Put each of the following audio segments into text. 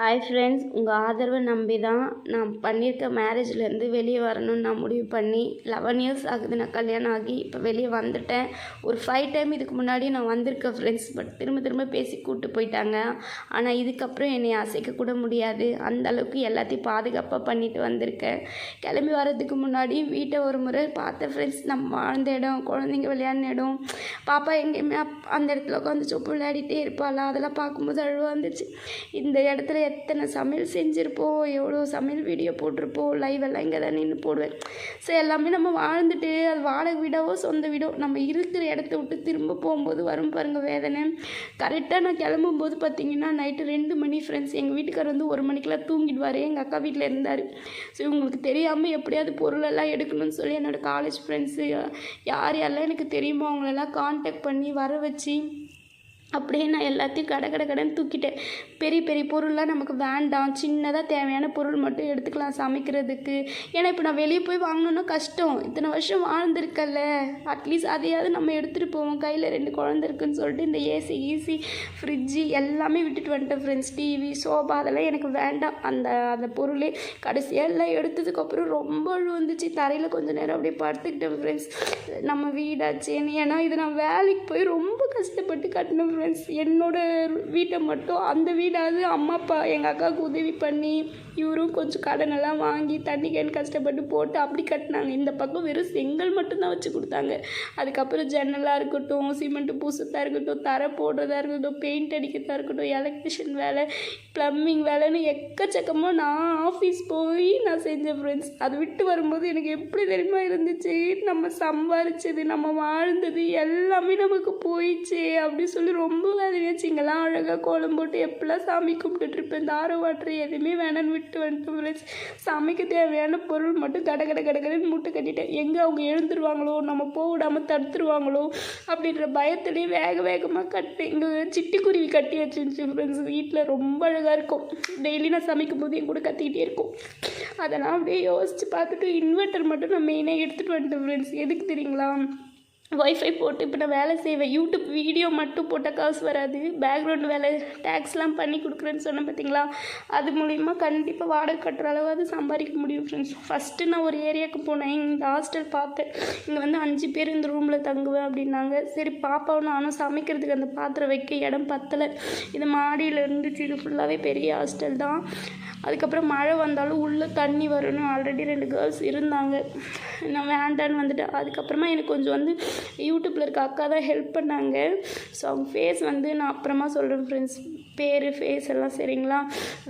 Hi friends உங்கள் ஆதரவை நம்பி தான் நான் பண்ணியிருக்க மேரேஜ்லேருந்து வெளியே வரணும்னு நான் முடிவு பண்ணி லெவன் இயர்ஸ் ஆகுது நான் கல்யாணம் ஆகி இப்போ வெளியே வந்துட்டேன். ஒரு ஃபைவ் டைம் இதுக்கு முன்னாடி நான் வந்திருக்கேன் ஃப்ரெண்ட்ஸ் பட் திரும்ப திரும்ப பேசி கூப்பிட்டு போயிட்டாங்க. ஆனால் இதுக்கப்புறம் என்னை அசைக்க கூட முடியாது. அந்த அளவுக்கு எல்லாத்தையும் பாதுகாப்பாக பண்ணிட்டு வந்திருக்கேன். கிளம்பி வர்றதுக்கு முன்னாடி வீட்டை ஒரு முறை பார்த்த ஃப்ரெண்ட்ஸ் நம்ம வாழ்ந்த இடம் குழந்தைங்க விளையாடின இடம் பாப்பா எங்கேயுமே அந்த இடத்துல உட்காந்து சொப்பு விளையாடிட்டே இருப்பாளா? அதெல்லாம் பார்க்கும்போது அழுவாக வந்துச்சு இந்த இடத்துல எத்தனை சமையல் செஞ்சுருப்போம் எவ்வளோ சமையல் வீடியோ போட்டிருப்போம் லைவ் எல்லாம் இங்கே தான் நின்று போடுவேன். ஸோ எல்லாமே நம்ம வாழ்ந்துட்டு அது வாடகை வீடாவோ சொந்த வீடோ நம்ம இருக்கிற இடத்த விட்டு திரும்ப போகும்போது வரும் பாருங்கள் வேதனை. கரெக்டாக நான் கிளம்பும்போது பார்த்தீங்கன்னா நைட்டு ரெண்டு மணி ஃப்ரெண்ட்ஸ் எங்கள் வீட்டுக்கார் வந்து ஒரு மணிக்கெல்லாம் தூங்கிடுவார். எங்கள் அக்கா வீட்டில் இருந்தார். ஸோ இவங்களுக்கு தெரியாமல் எப்படியாவது பொருளெல்லாம் எடுக்கணும்னு சொல்லி என்னோடய காலேஜ் ஃப்ரெண்ட்ஸு யார் யாரெல்லாம் எனக்கு தெரியுமோ அவங்களெல்லாம் காண்டாக்ட் பண்ணி வர வச்சு அப்படியே நான் எல்லாத்தையும் கடை கடை கடைன்னு தூக்கிட்டேன். பெரிய பெரிய பொருள்லாம் நமக்கு வேண்டாம். சின்னதாக தேவையான பொருள் மட்டும் எடுத்துக்கலாம் சமைக்கிறதுக்கு. ஏன்னா இப்போ நான் வெளியே போய் வாங்கணுன்னா கஷ்டம். இத்தனை வருஷம் வாழ்ந்துருக்கல. அட்லீஸ்ட் அதையாவது நம்ம எடுத்துகிட்டு போவோம். கையில் ரெண்டு குழந்த இருக்குன்னு சொல்லிட்டு இந்த ஏசி ஈசி ஃப்ரிட்ஜு எல்லாமே விட்டுட்டு வந்துட்டேன் ஃப்ரெண்ட்ஸ் டிவி சோபா அதெல்லாம் எனக்கு வேண்டாம். அந்த அந்த பொருளே கடைசியாக எல்லாம் எடுத்ததுக்கப்புறம் ரொம்ப அழுவு வந்துச்சு தரையில் கொஞ்ச நேரம் அப்படியே படுத்துக்கிட்டேன் ஃப்ரெண்ட்ஸ் நம்ம வீடாச்சேன்னு ஏன்னா இது நான் வேலைக்கு போய் ரொம்ப கஷ்டப்பட்டு கட்டினேன் ஃப்ரெண்ட்ஸ் என்னோட வீட்டை மட்டும் அந்த வீடாவது அம்மா அப்பா எங்கள் அக்காவுக்கு உதவி பண்ணி இவரும் கொஞ்சம் கடனெல்லாம் வாங்கி தண்ணி கேன் கஷ்டப்பட்டு போட்டு அப்படி கட்டினாங்க. இந்த பக்கம் வெறும் செங்கல் மட்டும்தான் வச்சு கொடுத்தாங்க. அதுக்கப்புறம் ஜன்னலாக இருக்கட்டும் சிமெண்ட்டு பூசத்தாக இருக்கட்டும் தரை போடுறதா இருக்கட்டும் பெயிண்ட் அடிக்கிறதா இருக்கட்டும் எலக்ட்ரிஷியன் வேலை ப்ளம்பிங் வேலைன்னு எக்கச்சக்கமாக நான் ஆஃபீஸ் போய் நான் செஞ்சேன் ஃப்ரெண்ட்ஸ் அது விட்டு வரும்போது எனக்கு எப்படி தெரியுமா இருந்துச்சு? நம்ம சம்பாரிச்சது நம்ம வாழ்ந்தது எல்லாமே நமக்கு போயிடுச்சு அப்படி சொல்லி ரொம்ப வேதனையாச்சு இங்கெல்லாம் அழகாக கோலம் போட்டு எப்பெல்லாம் சாமி கும்பிட்டுட்டு இருப்பேன். தார வாட்டர் எதுவுமே வேணான்னு விட்டு வந்துட்டு ஃப்ரெண்ட்ஸ் சமைக்க தேவையான பொருள் மட்டும் கட கட கட முட்டை மூட்டை கட்டிட்டேன் எங்கே அவங்க எழுந்துருவாங்களோ நம்ம போக தடுத்துருவாங்களோ அப்படின்ற பயத்துலேயே வேக வேகமாக கட்டி இங்கே சிட்டுக்குருவி கட்டி வச்சிருந்துச்சு ஃப்ரெண்ட்ஸ் வீட்டில் ரொம்ப அழகாக இருக்கும். டெய்லி நான் சமைக்கும் போது என் கூட கத்திக்கிட்டே இருக்கும். அதெல்லாம் அப்படியே யோசித்து பார்த்துட்டு இன்வெர்ட்டர் மட்டும் நான் மெயினாக எடுத்துகிட்டு வந்துட்டேன் ஃப்ரெண்ட்ஸ் எதுக்கு தெரியுங்களா? ஒய்ஃபை போட்டு இப்போ நான் வேலை செய்வேன். யூடியூப் வீடியோ மட்டும் போட்டால் காசு வராது. பேக்ரவுண்ட் வேலை டேக்ஸ்லாம் பண்ணி கொடுக்குறேன்னு சொன்னேன் பார்த்தீங்களா அது மூலிமா கண்டிப்பாக வாடகை கட்டுற அளவாவது சம்பாதிக்க முடியும் ஃப்ரெண்ட்ஸ் ஃபஸ்ட்டு நான் ஒரு ஏரியாவுக்கு போனேன். இந்த ஹாஸ்டல் பார்த்தேன். இங்கே வந்து அஞ்சு பேர் இந்த ரூமில் தங்குவேன் அப்படின்னாங்க. சரி பாப்பாவும் நானும் சமைக்கிறதுக்கு அந்த பாத்திரம் வைக்க இடம் பத்தலை. இது மாடியில் இருந்துச்சு. இது ஃபுல்லாகவே பெரிய ஹாஸ்டல் தான். அதுக்கப்புறம் மழை வந்தாலும் உள்ளே தண்ணி வரணும். ஆல்ரெடி ரெண்டு கேர்ள்ஸ் இருந்தாங்க. நான் வேண்டான்னு வந்துட்டேன். அதுக்கப்புறமா எனக்கு கொஞ்சம் வந்து யூடியூப்பில் இருக்க அக்கா தான் ஹெல்ப் பண்ணாங்க. ஸோ அவங்க ஃபேஸ் வந்து நான் அப்புறமா சொல்கிறேன் ஃப்ரெண்ட்ஸ் பேர் ஃபேஸ் எல்லாம் சரிங்களா?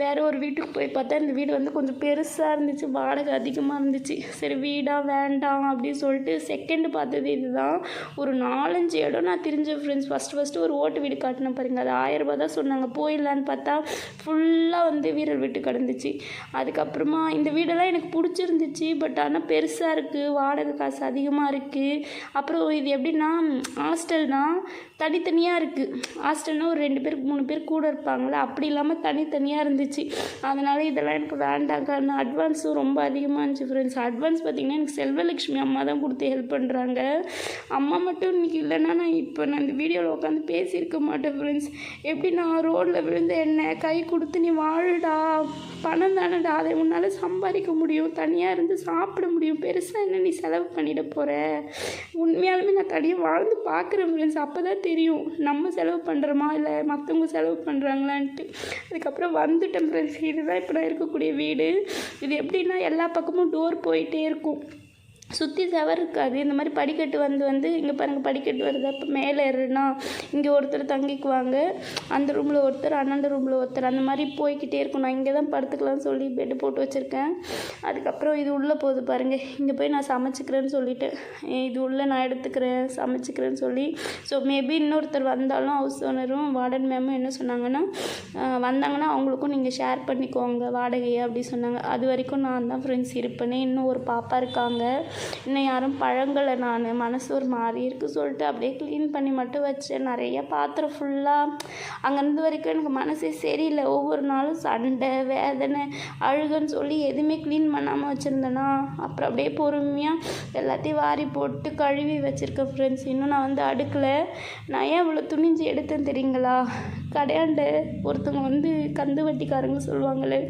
வேறு ஒரு வீட்டுக்கு போய் பார்த்தா இந்த வீடு வந்து கொஞ்சம் பெருசாக இருந்துச்சு. வாடகை அதிகமாக இருந்துச்சு. சரி வீடாக வேண்டாம் அப்படின்னு சொல்லிட்டு செகண்டு பார்த்தது இதுதான். ஒரு நாலஞ்சு இடம் நான் தெரிஞ்ச ஃப்ரெண்ட்ஸ் ஃபஸ்ட்டு ஃபஸ்ட்டு ஒரு ஓட்டு வீடு காட்டினேன் பாருங்க. அது ஆயிரம் ரூபா தான் சொன்னாங்க. போயிடலான்னு பார்த்தா ஃபுல்லாக வந்து வீரர் வீட்டு கிடந்துச்சு. அதுக்கப்புறமா இந்த வீடெல்லாம் எனக்கு பிடிச்சிருந்துச்சு. பட் ஆனால் பெருசாக இருக்குது வாடகை காசு அதிகமாக இருக்குது அப்புறம் இது எப்படின்னா ஹாஸ்டல்னால் தனித்தனியாக இருக்குது ஹாஸ்டல்னால் ஒரு ரெண்டு பேர் மூணு பேர் கூட இருப்பாங்களே அப்படி இல்லாமல் தனித்தனியாக இருந்துச்சு. அதனால் இதெல்லாம் எனக்கு வேண்டாங்க. நான் அட்வான்ஸும் ரொம்ப அதிகமாக இருந்துச்சு ஃப்ரெண்ட்ஸ் அட்வான்ஸ் பார்த்திங்கன்னா எனக்கு செல்வலட்சுமி அம்மா தான் கொடுத்து ஹெல்ப் பண்ணுறாங்க அம்மா மட்டும் இன்றைக்கி இல்லைன்னா நான் இப்போ நான் இந்த வீடியோவில் உட்காந்து பேசியிருக்க மாட்டேன் ஃப்ரெண்ட்ஸ் எப்படி நான் ரோட்டில் விழுந்து என்ன கை கொடுத்து நீ வாழுடா. பணம் தானடா அதை உன்னால் சம்பாதிக்க முடியும் தனியாக இருந்து சாப்பிட முடியும். பெருசாக என்ன நீ செலவு பண்ணிட போகிற உண்மையாலுமே நான் தனியாக வாழ்ந்து பார்க்குறேன் ஃப்ரெண்ட்ஸ் அப்போ தான் தெரியும். நம்ம செலவு பண்ணுறோமா இல்லை மற்றவங்க செலவு பண்ணுறாங்களான்ட்டு அதுக்கப்புறம் வந்துட்டேன் ஃப்ரெண்ட்ஸ் இதுதான் இப்போ நான் இருக்கக்கூடிய வீடு. இது எப்படின்னா எல்லா பக்கமும் டோர் போயிட்டே இருக்கும். சுற்றி தவறு இருக்காது. இந்த மாதிரி படிக்கட்டு வந்து வந்து இங்கே பாருங்கள் படிக்கட்டு வருது. அப்போ மேலே ஏறுனா இங்கே ஒருத்தர் தங்கிக்குவாங்க. அந்த ரூமில் ஒருத்தர் அண்ணந்த ரூமில் ஒருத்தர் அந்த மாதிரி போய்கிட்டே இருக்கும். நான் இங்கே தான் படுத்துக்கலாம்னு சொல்லி பெட்டு போட்டு வச்சுருக்கேன். அதுக்கப்புறம் இது உள்ளே போகுது பாருங்கள் இங்கே போய் நான் சமைச்சிக்கிறேன்னு சொல்லிவிட்டு இது உள்ளே நான் எடுத்துக்கிறேன் சமைச்சிக்கிறேன்னு சொல்லி. ஸோ மேபி இன்னொருத்தர் வந்தாலும் ஹவுஸ் ஓனரும் வார்டன் மேமும் என்ன சொன்னாங்கன்னா வந்தாங்கன்னா அவங்களுக்கும் நீங்கள் ஷேர் பண்ணிக்கோங்க வாடகையை அப்படி சொன்னாங்க. அது வரைக்கும் நான் தான் ஃப்ரெண்ட்ஸ் இருப்பேனே. இன்னும் ஒரு பாப்பா இருக்காங்க. இன்னும் யாரும் பழங்கலை நான் மனசு ஒரு மாதிரி இருக்குது சொல்லிட்டு அப்படியே க்ளீன் பண்ணி மட்டும் வச்சேன். நிறைய பாத்திரம் ஃபுல்லாக அங்கேருந்து வரைக்கும் எனக்கு மனசே சரியில்லை. ஒவ்வொரு நாளும் சண்டை வேதனை அழுகுன்னு சொல்லி எதுவுமே க்ளீன் பண்ணாமல் வச்சுருந்தேன்னா அப்புறம் அப்படியே பொறுமையாக எல்லாத்தையும் வாரி போட்டு கழுவி வச்சுருக்கேன் ஃப்ரெண்ட்ஸ் இன்னும் நான் வந்து அடுக்கலை. நான் ஏன் இவ்வளோ துணிஞ்சு எடுத்தேன் தெரியுங்களா? கடையாண்ட ஒருத்தவங்க வந்து கந்து வட்டிக்காரங்க சொல்லுவாங்களே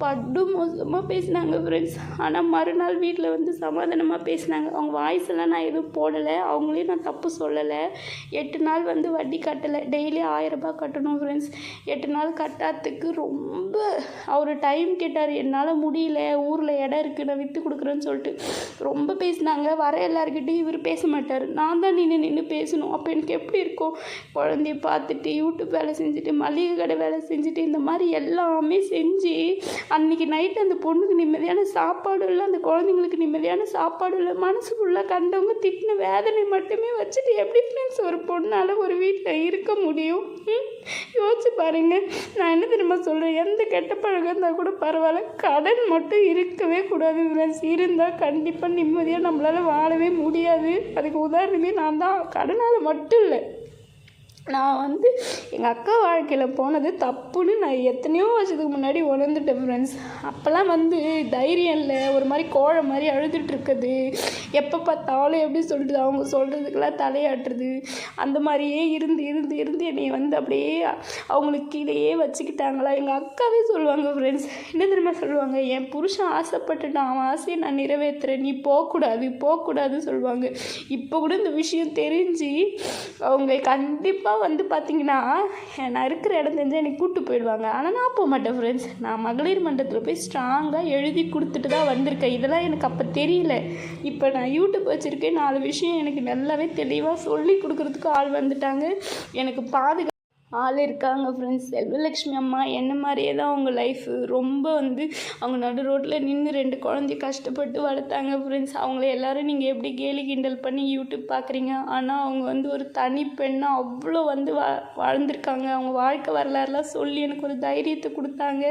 படு மோசமாக பேசினாங்க ஃப்ரெண்ட்ஸ் ஆனால் மறுநாள் வீட்டில் வந்து சமாதானமாக பேசினாங்க. அவங்க வாய்ஸ் எல்லாம் நான் எதுவும் போடலை. அவங்களையும் நான் தப்பு சொல்லலை. எட்டு நாள் வந்து வட்டி கட்டலை. டெய்லி ஆயிரரூபா கட்டணும் ஃப்ரெண்ட்ஸ் எட்டு நாள் கட்டாததுக்கு ரொம்ப அவர் டைம் கேட்டார். என்னால் முடியல. ஊரில் இடம் இருக்குது நான் விற்று கொடுக்குறேன்னு சொல்லிட்டு ரொம்ப பேசினாங்க. வர எல்லாருக்கிட்டையும் இவர் பேச மாட்டார். நான் தான் நின்று நின்று பேசணும். அப்போ எனக்கு எப்படி இருக்கும்? குழந்தைய பார்த்துட்டு யூடியூப் வேலை செஞ்சுட்டு மளிகை கடை வேலை செஞ்சுட்டு இந்த மாதிரி எல்லாமே செஞ்சு அன்றைக்கி நைட்டு அந்த பொண்ணுக்கு நிம்மதியான சாப்பாடு இல்லை அந்த குழந்தைங்களுக்கு நிம்மதியான சாப்பாடு இல்லை மனசு ஃபுல்லாக கண்டவங்க திட்டின வேதனை மட்டுமே வச்சுட்டு எப்படி ஃப்ரெண்ட்ஸ் ஒரு பொண்ணால் ஒரு வீட்டில் இருக்க முடியும்? யோசிச்சு பாருங்க. நான் என்ன தெரியுமா சொல்கிறேன் எந்த கெட்ட பழக்கம் இருந்தால் கூட பரவாயில்ல. கடன் மட்டும் இருக்கவே கூடாது ஃப்ரெண்ட்ஸ் இருந்தால் கண்டிப்பாக நிம்மதியாக நம்மளால் வாழவே முடியாது. அதுக்கு உதாரணமே நான் தான். கடனால் மட்டும் இல்லை. நான் வந்து எங்கள் அக்கா வாழ்க்கையில் போனது தப்புன்னு நான் எத்தனையோ வருஷத்துக்கு முன்னாடி உணர்ந்துட்டேன் ஃப்ரெண்ட்ஸ் அப்போல்லாம் வந்து தைரியம் இல்லை. ஒரு மாதிரி கோழை மாதிரி அழுதுட்டுருக்குது எப்போ பார்த்தாலும் எப்படி சொல்கிறது அவங்க சொல்கிறதுக்கெல்லாம் தலையாட்டுறது. அந்த மாதிரியே இருந்து இருந்து இருந்து என்னை வந்து அப்படியே அவங்களுக்கு கீழேயே வச்சுக்கிட்டாங்களா? எங்கள் அக்காவே சொல்லுவாங்க ஃப்ரெண்ட்ஸ் என்ன தெரியுமா சொல்லுவாங்க? என் புருஷன் ஆசைப்பட்டுட்டான் அவன் ஆசையை நான் நிறைவேற்றுறேன் நீ போகக்கூடாது போகக்கூடாதுன்னு சொல்லுவாங்க. இப்போ கூட இந்த விஷயம் தெரிஞ்சு அவங்க கண்டிப்பாக வந்து பார்த்தீங்கன்னா நான் இருக்கிற இடம் தெரிஞ்சால் என்னை கூப்பிட்டு போயிடுவாங்க. ஆனால் நான் போக மாட்டேன் ஃப்ரெண்ட்ஸ் நான் மகளிர் மன்றத்தில் போய் ஸ்ட்ராங்காக எழுதி கொடுத்துட்டு தான் வந்திருக்கேன். இதெல்லாம் எனக்கு அப்போ தெரியல. இப்போ நான் யூடியூப் வச்சுருக்கேன். நாலு விஷயம் எனக்கு நல்லாவே தெளிவாக சொல்லி கொடுக்குறதுக்கு ஆள் வந்துட்டாங்க. எனக்கு பாதுகா ஆள் இருக்காங்க ஃப்ரெண்ட்ஸ் செல்வலக்ஷ்மி அம்மா என்ன மாதிரியே தான் அவங்க லைஃப் ரொம்ப வந்து அவங்க நடு ரோட்டில் நின்று ரெண்டு குழந்தைய கஷ்டப்பட்டு வளர்த்தாங்க ஃப்ரெண்ட்ஸ் அவங்கள எல்லாரும் நீங்கள் எப்படி கேலி கிண்டல் பண்ணி யூடியூப் பார்க்குறீங்க ஆனால் அவங்க வந்து ஒரு தனி பெண்ணாக அவ்வளோ வந்து வா வாழ்ந்திருக்காங்க. அவங்க வாழ்க்கை வரலாறுலாம் சொல்லி எனக்கு ஒரு தைரியத்தை கொடுத்தாங்க.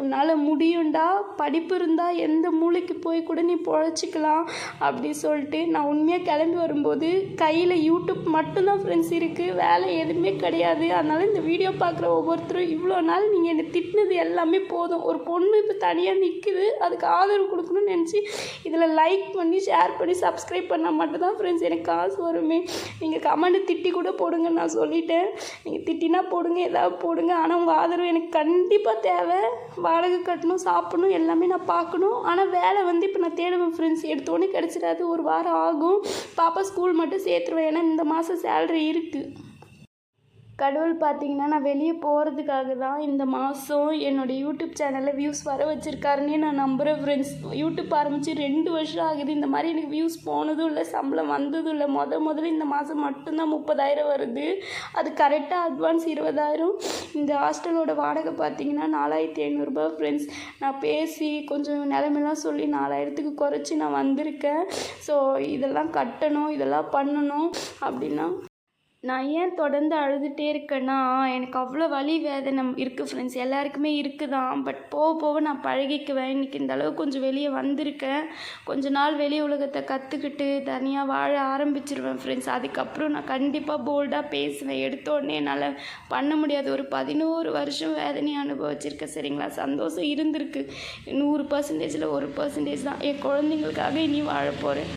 உன்னால் முடியும்டா படிப்பு இருந்தால் எந்த மூளைக்கு போய் கூட நீ பொழைச்சிக்கலாம் அப்படி சொல்லிட்டு நான் உண்மையாக கிளம்பி வரும்போது கையில் யூடியூப் மட்டும்தான் ஃப்ரெண்ட்ஸ் இருக்குது வேலை எதுவுமே கிடையாது. அதனால் இந்த வீடியோ பார்க்குற ஒவ்வொருத்தரும் இவ்வளோ நாள் நீங்கள் என்னை திட்டினது எல்லாமே போதும். ஒரு பொண்ணு இப்போ தனியாக நிற்குது அதுக்கு ஆதரவு கொடுக்கணும்னு நினச்சி இதில் லைக் பண்ணி ஷேர் பண்ணி சப்ஸ்கிரைப் பண்ணால் மட்டும்தான் ஃப்ரெண்ட்ஸ் எனக்கு காசு வருமே. நீங்கள் கமெண்ட்டு திட்டி கூட போடுங்க நான் சொல்லிட்டேன். நீங்கள் திட்டினா போடுங்க ஏதாவது போடுங்க. ஆனால் உங்கள் ஆதரவு எனக்கு கண்டிப்பாக தேவை. வாடகை கட்டணும் சாப்பிடணும் எல்லாமே நான் பார்க்கணும். ஆனால் வேலை வந்து இப்போ நான் தேடுவேன் ஃப்ரெண்ட்ஸ் எடுத்தோன்னே கிடச்சிடாது. ஒரு வாரம் ஆகும். பாப்பா ஸ்கூல் மட்டும் சேர்த்துருவேன். ஏன்னா இந்த மாதம் சேலரி இருக்குது கடவுள் பார்த்தீங்கன்னா நான் வெளியே போகிறதுக்காக தான் இந்த மாதம் என்னோடய யூடியூப் சேனலில் வியூஸ் வர வச்சுருக்காருன்னே நான் நம்புகிறேன் ஃப்ரெண்ட்ஸ் யூடியூப் ஆரம்பித்து ரெண்டு வருஷம் ஆகுது. இந்த மாதிரி எனக்கு வியூஸ் போனதும் இல்லை சம்பளம் வந்ததும் இல்லை. முத முதல்ல இந்த மாதம் மட்டும்தான் முப்பதாயிரம் வருது. அது கரெக்டாக அட்வான்ஸ் இருபதாயிரம். இந்த ஹாஸ்டலோட வாடகை பார்த்தீங்கன்னா நாலாயிரத்தி ஐநூறுரூபா ஃப்ரெண்ட்ஸ் நான் பேசி கொஞ்சம் நிலமெல்லாம் சொல்லி நாலாயிரத்துக்கு குறைச்சி நான் வந்திருக்கேன். ஸோ இதெல்லாம் கட்டணும் இதெல்லாம் பண்ணணும் அப்படின்னா நான் ஏன் தொடர்ந்து அழுதுகிட்டே இருக்கேன்னா எனக்கு அவ்வளோ வலி வேதனை இருக்குது ஃப்ரெண்ட்ஸ் எல்லாருக்குமே இருக்குது? தான் பட் போக போக நான் பழகிக்குவேன். இன்றைக்கி இந்த அளவுக்கு கொஞ்சம் வெளியே வந்திருக்கேன். கொஞ்ச நாள் வெளி உலகத்தை கற்றுக்கிட்டு தனியாக வாழ ஆரம்பிச்சிருவேன் ஃப்ரெண்ட்ஸ் அதுக்கப்புறம் நான் கண்டிப்பாக போல்டாக பேசுவேன். எடுத்தோடனே என்னால் பண்ண முடியாது. ஒரு பதினோரு வருஷம் வேதனையை அனுபவிச்சிருக்கேன் சரிங்களா? சந்தோஷம் இருந்திருக்கு. நூறு பர்சன்டேஜில் ஒரு பர்சன்டேஜ் தான். என் குழந்தைங்களுக்காக இனி வாழ போகிறேன்